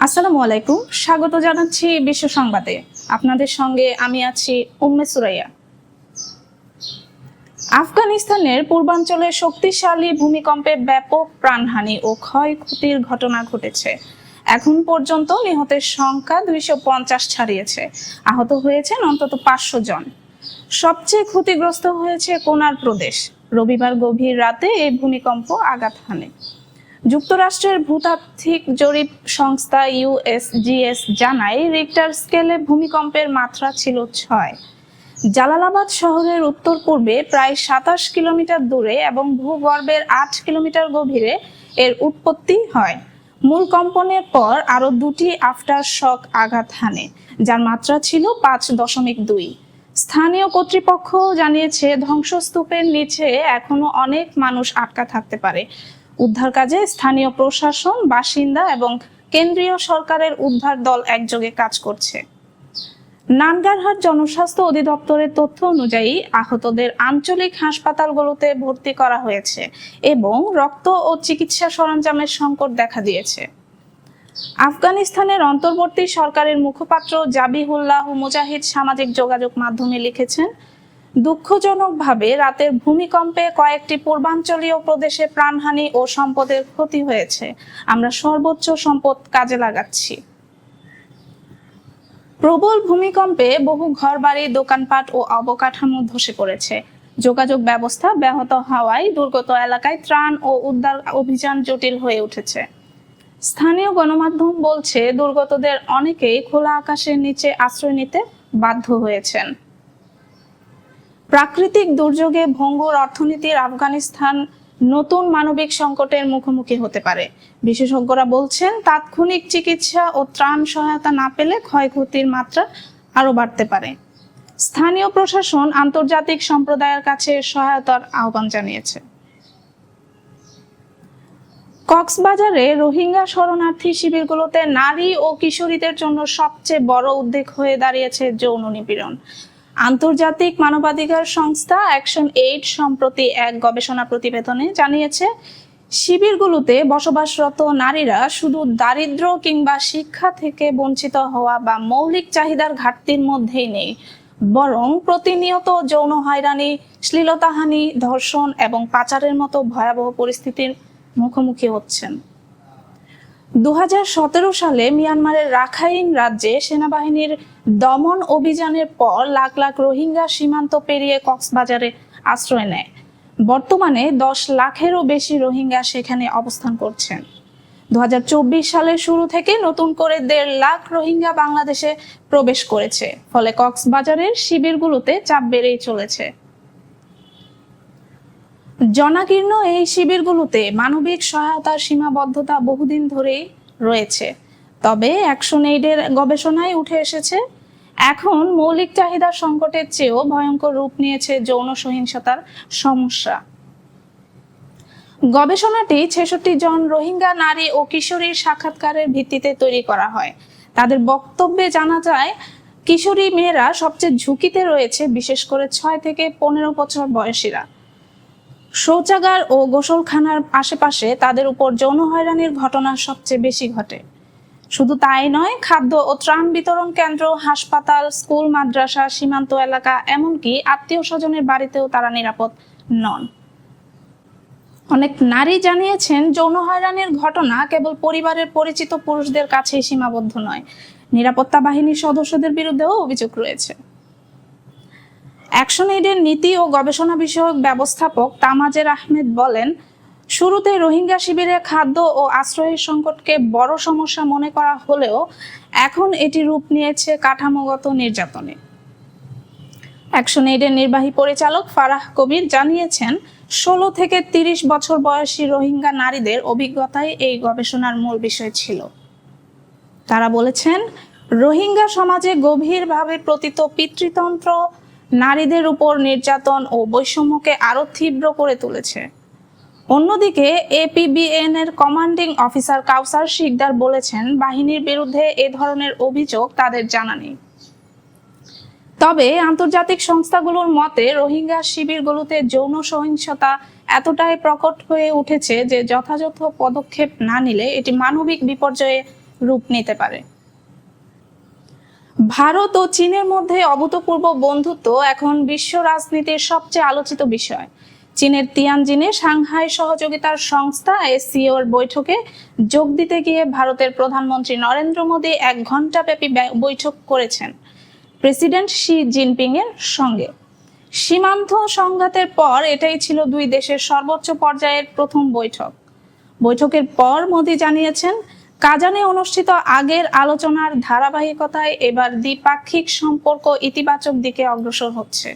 আসসালামু আলাইকুম। স্বাগত জানাচ্ছি বিশ্ব সংবাদে। আপনাদের সঙ্গে আমি আছি উম্মে সুরাইয়া। আফগানিস্তানের পূর্বাঞ্চলে শক্তিশালী ভূমিকম্পে ব্যাপক প্রাণহানি ও ক্ষয়ক্ষতির ঘটনা ঘটেছে। এখন পর্যন্ত নিহতের সংখ্যা দুইশো পঞ্চাশ ছাড়িয়েছে। আহত হয়েছেন অন্তত পাঁচশো জন। সবচেয়ে ক্ষতিগ্রস্ত হয়েছে কোনার প্রদেশ। রবিবার গভীর রাতে এই ভূমিকম্প আঘাত হানে। যুক্তরাষ্ট্রের ভূতাত্ত্বিক জরিপ সংস্থা ইউএসজিএস জানায় রিক্টার স্কেলে ভূমিকম্পের মাত্রা ছিল ছয়। জালালাবাদ শহরের উত্তর পূর্বে প্রায় সাতাশ কিলোমিটার দূরে এবং ভূগর্ভের আট কিলোমিটার গভীরে এর উৎপত্তি হয়। মূল কম্পনের পর আরও দুটি আফটার শক আঘাত হানে, যার মাত্রা ছিল পাঁচ দশমিক দুই। স্থানীয় কর্তৃপক্ষ জানিয়েছে, ধ্বংসস্তূপের নিচে এখনও অনেক মানুষ আটকা থাকতে পারে। উদ্ধার কাজে স্থানীয় প্রশাসন, বাসিন্দা এবং কেন্দ্রীয় সরকারের উদ্ধার দল একযোগে কাজ করছে। নানগারহাট জনস্বাস্থ্য অধিদপ্তরের তথ্য অনুযায়ী আহতদের আঞ্চলিক হাসপাতালগুলোতে ভর্তি করা হয়েছে এবং রক্ত ও চিকিৎসা সরঞ্জামের সংকট দেখা দিয়েছে। আফগানিস্তানের অন্তর্বর্তী সরকারের মুখপাত্র জাবিহুল্লাহ মুজাহিদ সামাজিক যোগাযোগ মাধ্যমে লিখেছেন দুঃখজনকভাবে রাতের ভূমিকম্পে কয়েকটি পূর্বাঞ্চলীয় প্রদেশে প্রাণহানি ও সম্পদের ক্ষতি হয়েছে। আমরা সর্বোচ্চ সম্পদ কাজে লাগাচ্ছি। প্রবল ভূমিকম্পে বহু ঘরবাড়ি, দোকানপাট ও অবকাঠামো ধসে পড়েছে। যোগাযোগ ব্যবস্থা ব্যাহত হওয়ায় দুর্গত এলাকায় ত্রাণ ও উদ্ধার অভিযান জটিল হয়ে উঠেছে। স্থানীয় গণমাধ্যম বলছে, দুর্গতদের অনেকেই খোলা আকাশের নিচে আশ্রয় নিতে বাধ্য হয়েছেন। প্রাকৃতিক দুর্যোগে ভঙ্গুর অর্থনীতির আফগানিস্তান নতুন মানবিক সংকটের মুখোমুখি হতে পারে। বিশেষজ্ঞরা বলছেন, তাৎক্ষণিক চিকিৎসা ও ত্রাণ সহায়তা না পেলে ক্ষয়ক্ষতির মাত্রা আরও বাড়তে পারে। স্থানীয় প্রশাসন আন্তর্জাতিক সম্প্রদায়ের কাছে সহায়তার আহ্বান জানিয়েছে। কক্সবাজারে রোহিঙ্গা শরণার্থী শিবিরগুলোতে নারী ও কিশোরীদের জন্য সবচেয়ে বড় উদ্বেগ হয়ে দাঁড়িয়েছে যৌন নিপীড়ন। আন্তর্জাতিক মানবাধিকার সংস্থা অ্যাকশন এইড সম্প্রতি এক গবেষণা প্রতিবেদনে জানিয়েছে, শিবিরগুলোতে বসবাসরত নারীরা শুধু দারিদ্র কিংবা শিক্ষা থেকে বঞ্চিত হওয়া বা মৌলিক চাহিদার ঘাটতির মধ্যেই নেই, বরং প্রতিনিয়ত যৌন হয়রানি, শ্লীলতাহানি, ধর্ষণ এবং পাচারের মতো ভয়াবহ পরিস্থিতির মুখোমুখি হচ্ছেন। দু হাজার সতেরো সালে মিয়ানমারের রাখাইন রাজ্যে সেনাবাহিনীর দমন অভিযানের পর লাখ লাখ রোহিঙ্গা সীমান্ত পেরিয়ে কক্সবাজারে আশ্রয় নেয়। বর্তমানে দশ লাখেরও বেশি রোহিঙ্গা সেখানে অবস্থান করছেন। দু হাজার চব্বিশ সালের শুরু থেকে নতুন করে দেড় লাখ রোহিঙ্গা বাংলাদেশে প্রবেশ করেছে, ফলে কক্সবাজারের শিবিরগুলোতে চাপ বেড়েই চলেছে। জনাকীর্ণ এই শিবিরগুলোতে মানবিক সহায়তার সীমাবদ্ধতা বহুদিন ধরেই রয়েছে। তবে অ্যাকশন এইডের গবেষণায় উঠে এসেছে, এখন মৌলিক চাহিদার সংকটের চেয়েও ভয়ঙ্কর রূপ নিয়েছে যৌন সহিংসতার সমস্যা। গবেষণাটি ছেষট্টি জন রোহিঙ্গা, নারী ও কিশোরীর সাক্ষাৎকারের ভিত্তিতে তৈরি করা হয়। তাদের বক্তব্যে জানা যায়, কিশোরী মেয়েরা সবচেয়ে ঝুঁকিতে রয়েছে বিশেষ করে ছয় থেকে পনেরো বছর বয়সীরা। শৌচাগার ও গোসলখানার আশেপাশে তাদের উপর যৌন হয়রানির ঘটনা সবচেয়ে বেশি ঘটে। শুধু তাই নয়, খাদ্য ও ত্রাণ বিতরণ কেন্দ্র, হাসপাতাল, স্কুল, মাদ্রাসা, সীমান্ত এলাকা, এমনকি আত্মীয় স্বজনের বাড়িতেও তারা নিরাপদ নন। অনেক নারী জানিয়েছেন, যৌন হয়রানির ঘটনা কেবল পরিবারের পরিচিত পুরুষদের কাছেই সীমাবদ্ধ নয়। নিরাপত্তা বাহিনীর সদস্যদের বিরুদ্ধেও অভিযোগ রয়েছে। অ্যাকশন এইডের নীতি ও গবেষণা বিষয়ক ব্যবস্থাপক তামাজের আহমেদ বলেন, শুরুতে রোহিঙ্গা শিবিরে খাদ্য ও আশ্রয়ের সংকটকে বড় সমস্যা মনে করা হলেও এখন এটি রূপ নিয়েছে কাঠামোগত নির্যাতনে। অ্যাকশন এইডের নির্বাহী পরিচালক ফারাহ কবির জানিয়েছেন, ষোলো থেকে তিরিশ বছর বয়সী রোহিঙ্গা নারীদের অভিজ্ঞতাই এই গবেষণার মূল বিষয় ছিল। তারা বলেছেন, রোহিঙ্গা সমাজে গভীরভাবে প্রতীত পিতৃতন্ত্র নারীদের উপর নির্যাতন ও বৈষম্যকে আরও তীব্র করে তুলেছে। অন্যদিকে এপিবিএন এর কমান্ডিং অফিসার কাউসার শিকদার বলেছেন, বাহিনীর বিরুদ্ধে এ ধরনের অভিযোগ তাদের জানা নেই। তবে, আন্তর্জাতিক সংস্থাগুলোর মতে, রোহিঙ্গা শিবিরগুলোতে যৌন সহিংসতা এতটাই প্রকট হয়ে উঠেছে যে যথাযথ পদক্ষেপ না নিলে এটি মানবিক বিপর্যয়ে রূপ নিতে পারে। ভারত ও চীনের মধ্যে অভূতপূর্ব বন্ধুত্ব এখন বিশ্ব রাজনীতির সবচেয়ে আলোচিত বিষয়। চীনের তিয়ানজিনে সাংহাই সহযোগিতার সংস্থা এসসিওর বৈঠকে যোগ দিতে গিয়ে ভারতের প্রধানমন্ত্রী নরেন্দ্র মোদী এক ঘণ্টাব্যাপী ব্য- বৈঠক করেছেন প্রেসিডেন্ট শি জিনপিং এর সঙ্গে। সীমান্ত সংঘাতের পর এটাই ছিল দুই দেশের সর্বোচ্চ পর্যায়ের প্রথম বৈঠক। বৈঠকের পর মোদী জানিয়েছেন কাজানে অনুষ্ঠিত আগের আলোচনার ধারাবাহিকতায় এবার দ্বিপাক্ষিক সম্পর্ক ইতিবাচক দিকে অগ্রসর হচ্ছে।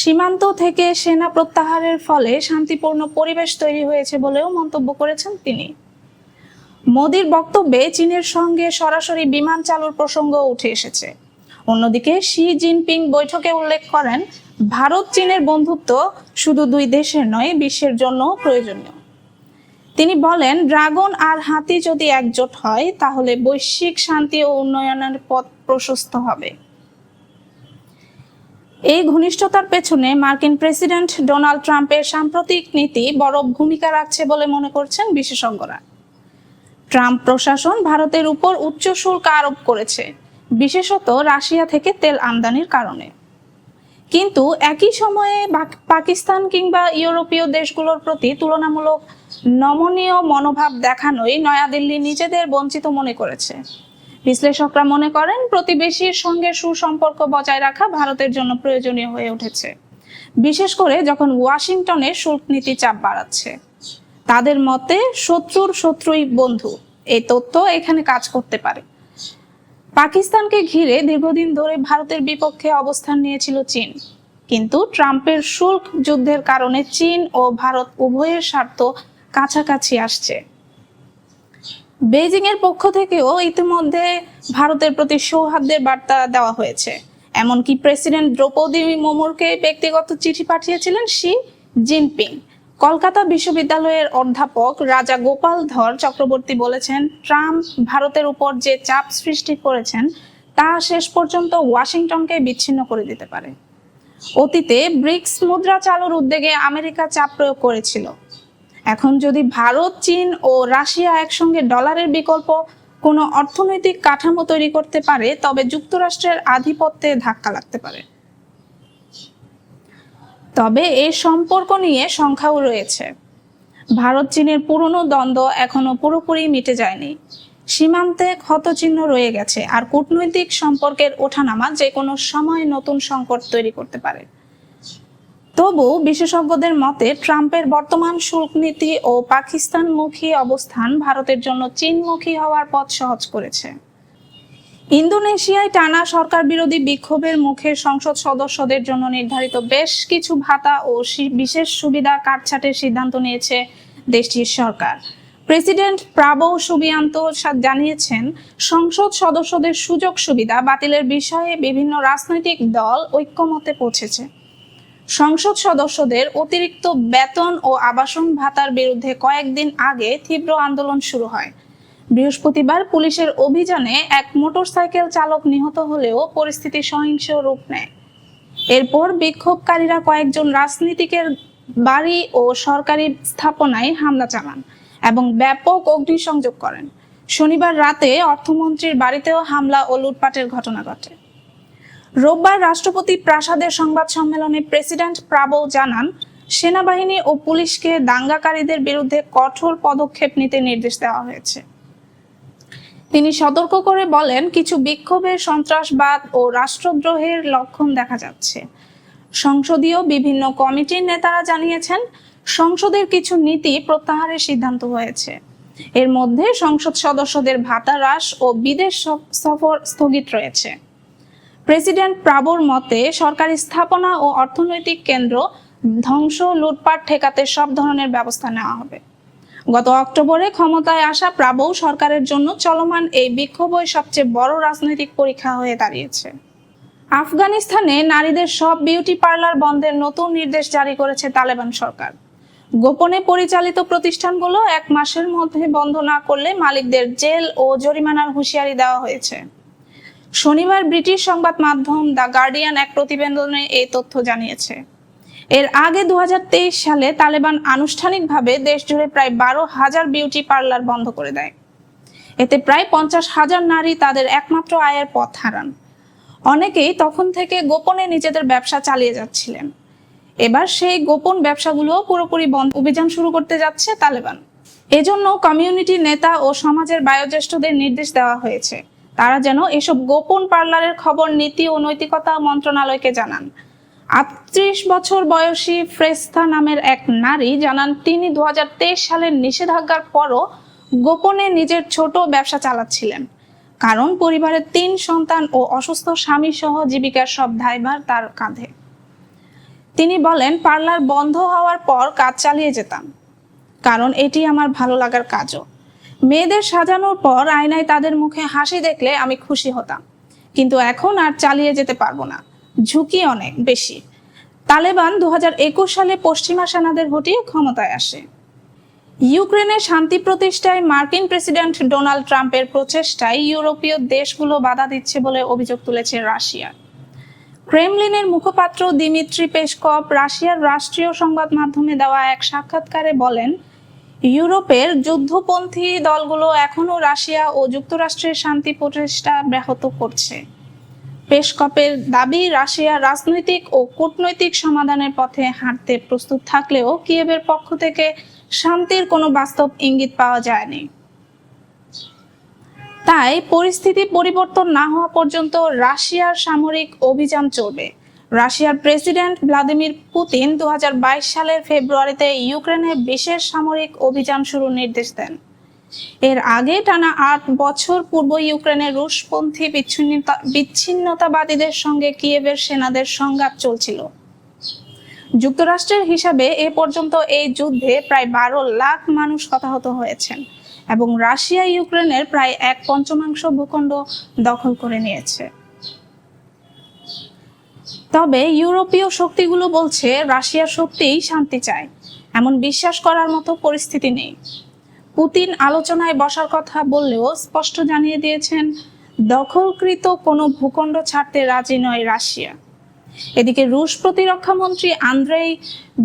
সীমান্ত থেকে সেনা প্রত্যাহারের ফলে শান্তিপূর্ণ পরিবেশ তৈরি হয়েছে বলেও মন্তব্য করেছেন তিনি। মোদির বক্তব্যে চীনের সঙ্গে সরাসরি বিমান চালুর প্রসঙ্গ উঠে এসেছে। অন্যদিকে শি জিনপিং বৈঠকে উল্লেখ করেন ভারত চীনের বন্ধুত্ব শুধু দুই দেশের নয়, বিশ্বের জন্য প্রয়োজনীয়। তিনি বলেন, ড্রাগন আর হাতি যদি একজোট হয়, তাহলে বৈশ্বিক শান্তি ও উন্নয়নের পথ প্রশস্ত হবে। এই ঘনিষ্ঠতার পেছনে মার্কিন প্রেসিডেন্ট ডোনাল্ড ট্রাম্পের সাম্প্রতিক নীতি বড় ভূমিকা রাখছে বলে মনে করছেন বিশেষজ্ঞরা। ট্রাম্প প্রশাসন ভারতের উপর উচ্চ শুল্ক আরোপ করেছে, বিশেষত রাশিয়া থেকে তেল আমদানির কারণে। কিন্তু একই সময়ে পাকিস্তান কিংবা ইউরোপীয় দেশগুলোর প্রতি তুলনামূলক নমনীয় মনোভাব দেখানোই নয়াদিল্লি নিজেদের বঞ্চিত মনে করেছে। বিশ্লেষকরা মনে করেন, প্রতিবেশীর সঙ্গে সুসম্পর্ক বজায় রাখা ভারতের জন্য প্রয়োজনীয় হয়ে উঠেছে। বিশেষ করে যখন ওয়াশিংটনের শুল্ক নীতি চাপ বাড়াচ্ছে। তাদের মতে, শত্রুর শত্রুই বন্ধু। এই তথ্য এখানে কাজ করতে পারে। পাকিস্তানকে ঘিরে দীর্ঘদিন ধরে ভারতের বিপক্ষে অবস্থান নিয়েছিল চীন। কিন্তু ট্রাম্পের শুল্ক যুদ্ধের কারণে চীন ও ভারত উভয়ের স্বার্থ কাছাকাছি আসছে। বেজিং এর পক্ষ থেকেও ইতিমধ্যে ভারতের প্রতি সৌহার্দ্যের বার্তা দেওয়া হয়েছে। এমনকি প্রেসিডেন্ট দ্রৌপদী মুর্মুকে ব্যক্তিগত চিঠি পাঠিয়েছিলেন শি জিনপিং। কলকাতা বিশ্ববিদ্যালয়ের অধ্যাপক রাজা গোপাল ধর চক্রবর্তী বলেছেন, ট্রাম্প ভারতের উপর যে চাপ সৃষ্টি করেছেন, তা শেষ পর্যন্ত ওয়াশিংটনকে বিচ্ছিন্ন করে দিতে পারে। অতীতে ব্রিক্স মুদ্রা চালুর উদ্যোগে আমেরিকা চাপ প্রয়োগ করেছিল। এখন যদি ভারত, চীন ও রাশিয়া একসঙ্গে ডলারের বিকল্প কোনো অর্থনৈতিক কাঠামো তৈরি করতে পারে, তবে যুক্তরাষ্ট্রের আধিপত্যে ধাক্কা লাগতে পারে। তবে এই সম্পর্ক নিয়ে সংখ্যাও রয়েছে। ভারত, চীনের পুরনো দ্বন্দ্ব এখনও পুরোপুরি মিটে যায়নি। সীমান্তে ক্ষতচিহ্ন রয়ে গেছে, আর কূটনৈতিক সম্পর্কের ওঠানামা যে কোনো সময় নতুন সংকট তৈরি করতে পারে। তবু বিশেষজ্ঞদের মতে, ট্রাম্পের বর্তমান শুল্ক নীতি ও পাকিস্তানমুখী অবস্থান ভারতের জন্য চীনমুখী হওয়ার পথ সহজ করেছে। ইন্দোনেশিয়ায় টানা সরকার বিরোধী বিক্ষোভের মুখে সংসদ সদস্যদের জন্য নির্ধারিত বেশ কিছু ভাতা ও বিশেষ সুবিধা কাটছাটের সিদ্ধান্ত নিয়েছে দেশটির সরকার। প্রেসিডেন্ট প্রাবো সুবিয়ান্ত জানিয়েছেন, সংসদ সদস্যদের সুযোগ সুবিধা বাতিলের বিষয়ে বিভিন্ন রাজনৈতিক দল ঐক্যমতে পৌঁছেছে। সংসদ সদস্যদের অতিরিক্ত বেতন ও আবাসন ভাতার বিরুদ্ধে কয়েকদিন আগে তীব্র আন্দোলন শুরু হয়। বৃহস্পতিবার পুলিশের অভিযানে এক মোটরসাইকেল চালক নিহত হলেও পরিস্থিতি সহিংস রূপ নেয়। এরপর বিক্ষোভকারীরা কয়েকজন রাজনীতিকের বাড়ি ও সরকারি স্থাপনায় হামলা চালান এবং ব্যাপক অগ্নিসংযোগ করেন। শনিবার রাতে অর্থমন্ত্রীর বাড়িতেও হামলা ও লুটপাটের ঘটনা ঘটে। রোববার রাষ্ট্রপতি প্রাসাদের সংবাদ সম্মেলনে প্রেসিডেন্ট প্রাবো জানান, সেনাবাহিনী ও পুলিশকে দাঙ্গাকারীদের বিরুদ্ধে কঠোর পদক্ষেপ নিতে নির্দেশ দেওয়া হয়েছে। তিনি সতর্ক করে বলেন, কিছু বিক্ষোভে সন্ত্রাসবাদ ও রাষ্ট্রদ্রোহের লক্ষণ দেখা যাচ্ছে। সংসদীয় বিভিন্ন কমিটির নেতারা জানিয়েছেন, সংসদের কিছু নীতি প্রত্যাহারের সিদ্ধান্ত হয়েছে। এর মধ্যে সংসদ সদস্যদের ভাতা হ্রাস ও বিদেশ সফ- সফর স্থগিত রয়েছে। প্রেসিডেন্ট প্রাবোর মতে, সরকারি স্থাপনা ও অর্থনৈতিক কেন্দ্র ধ্বংস, লুটপাট, ঠেকাতে সব ধরনের ব্যবস্থা নেওয়া হবে। গত অক্টোবরে ক্ষমতায় আসা প্রাবো সরকারের জন্য চলমান এই বিক্ষোভই সবচেয়ে বড় রাজনৈতিক পরীক্ষা হয়ে দাঁড়িয়েছে। আফগানিস্তানে নারীদের সব বিউটি পার্লার বন্ধের নতুন নির্দেশ জারি করেছে তালেবান সরকার। গোপনে পরিচালিত প্রতিষ্ঠানগুলো এক মাসের মধ্যে বন্ধ না করলে মালিকদের জেল ও জরিমানার হুঁশিয়ারি দেওয়া হয়েছে। শনিবার ব্রিটিশ সংবাদ মাধ্যম দ্য গার্ডিয়ান এক প্রতিবেদনে এই তথ্য জানিয়েছে। এর আগে দু হাজার তেইশ সালে তালেবান আনুষ্ঠানিকভাবে দেশ জুড়ে প্রায় বারো হাজার বিউটি পার্লার বন্ধ করে দেয়। এতে প্রায় পঞ্চাশ হাজার নারী তাদের একমাত্র আয়ের পথ হারান। অনেকেই তখন থেকে গোপনে নিজেদের ব্যবসা চালিয়ে যাচ্ছিলেন। এবার সেই গোপন ব্যবসাগুলো পুরোপুরি বন্ধ। অভিযান শুরু করতে যাচ্ছে তালেবান। এজন্য কমিউনিটি নেতা ও সমাজের বয়োজ্যেষ্ঠদের নির্দেশ দেওয়া হয়েছে। তারা যেন এসব গোপন পার্লারের খবর, নীতি ও নৈতিকতা মন্ত্রণালয়কে জানান। আটত্রিশ বছর বয়সী ফ্রেস্তা নামের এক নারী জানান, তিনি দু হাজার তেইশ সালের নিষেধাজ্ঞার পরও গোপনে নিজের ছোট ব্যবসা চালাচ্ছিলেন। কারণ পরিবারের তিন সন্তান ও অসুস্থ স্বামী সহ জীবিকার সব দায়ভার তার কাঁধে। তিনি বলেন, পার্লার বন্ধ হওয়ার পর কাজ চালিয়ে যেতাম। কারণ এটি আমার ভালো লাগার কাজও। মেয়েদের সাজানোর পর আয়নায় তাদের মুখে হাসি দেখলে আমি খুশি হতাম। কিন্তু এখন আর চালিয়ে যেতে পারব না। ঝুঁকি অনেক বেশি। তালেবান দু সালে পশ্চিমা সেনাদের হটিয়ে ক্ষমতায় আসে। ইউক্রেনের শান্তি প্রতিষ্ঠায় মার্কিন প্রেসিডেন্ট ডোনাল্ড ট্রাম্পের প্রচেষ্টায় ইউরোপীয় দেশগুলো বাধা দিচ্ছে বলে অভিযোগ তুলেছে রাশিয়া। ক্রেমলিনের মুখপাত্র দিমিত্রি পেসকপ রাশিয়ার রাষ্ট্রীয় সংবাদ মাধ্যমে দেওয়া এক সাক্ষাৎকারে বলেন ইউরোপের যুদ্ধপন্থী দলগুলো এখনও রাশিয়া ও যুক্তরাষ্ট্রের শান্তি প্রচেষ্টা ব্যাহত করছে। পেশকপের দাবি, রাশিয়া রাজনৈতিক ও কূটনৈতিক সমাধানের পথে হাঁটতে প্রস্তুত থাকলেও কিয়েভের পক্ষ থেকে শান্তির কোনো বাস্তব ইঙ্গিত পাওয়া যায়নি। তাই পরিস্থিতি পরিবর্তন না হওয়া পর্যন্ত রাশিয়ার সামরিক অভিযান চলবে। রাশিয়ার প্রেসিডেন্ট ভ্লাদিমির পুতিন দুহাজার বাইশ সালের ফেব্রুয়ারিতে ইউক্রেনে বিশেষ সামরিক অভিযান শুরুর নির্দেশ দেন। এর আগে টানা আট বছর পূর্ব ইউক্রেনের রুশপন্থী বিচ্ছিন্নতা, বিচ্ছিন্নতাবাদীদের সঙ্গে কিয়েভের সেনাদের সংঘাত চলছিল। যুক্তরাষ্ট্রের হিসাবে এ পর্যন্ত এই যুদ্ধে প্রায় বারো লাখ মানুষ হতাহত হয়েছেন এবং রাশিয়া ইউক্রেনের প্রায় এক পঞ্চমাংশ ভূখণ্ড দখল করে নিয়েছে। তবে ইউরোপীয় শক্তিগুলো বলছে রাশিয়া সত্যিই শান্তি চায়। এমন বিশ্বাস করার মতো পরিস্থিতি নেই। পুতিন আলোচনায় বসার কথা বললেও স্পষ্ট জানিয়ে দিয়েছেন, দখলকৃত কোনো ভূখণ্ড ছাড়তে রাজি নয় রাশিয়া। এদিকে রুশ প্রতিরক্ষা মন্ত্রী আন্দ্রেই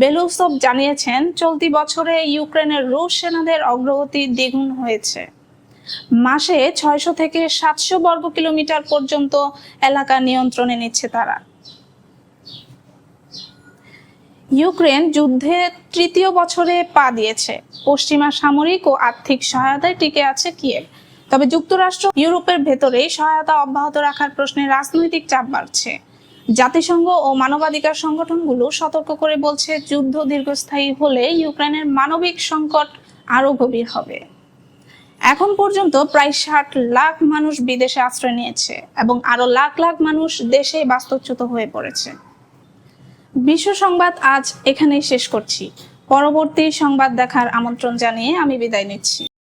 বেলুসভ জানিয়েছেন, চলতি বছরে ইউক্রেনের রুশ সেনাদের অগ্রগতি দ্বিগুণ হয়েছে। মাসে ছয়শো থেকে সাতশো বর্গ কিলোমিটার পর্যন্ত এলাকা নিয়ন্ত্রণে নিচ্ছে তারা। ইউক্রেন যুদ্ধে তৃতীয় বছরে পা দিয়েছে। পশ্চিমা সামরিক ও আর্থিক সহায়তায় টিকে আছে কিয়েভ। তবে যুক্তরাষ্ট্র ইউরোপের ভেতরেই সহায়তা অব্যাহত রাখার প্রশ্নে রাজনৈতিক চাপ বাড়ছে। জাতিসংঘ ও মানবাধিকার সংগঠনগুলো সতর্ক করে বলছে, যুদ্ধ দীর্ঘস্থায়ী হলে ইউক্রেনের মানবিক সংকট আরও গভীর হবে। এখন পর্যন্ত প্রায় ষাট লাখ মানুষ বিদেশে আশ্রয় নিয়েছে এবং আরও লাখ লাখ মানুষ দেশে বাস্তুচ্যুত হয়ে পড়েছে। বিশ্ব সংবাদ আজ এখানেই শেষ করছি। পরবর্তী সংবাদ দেখার আমন্ত্রণ জানিয়ে আমি বিদায় নিচ্ছি।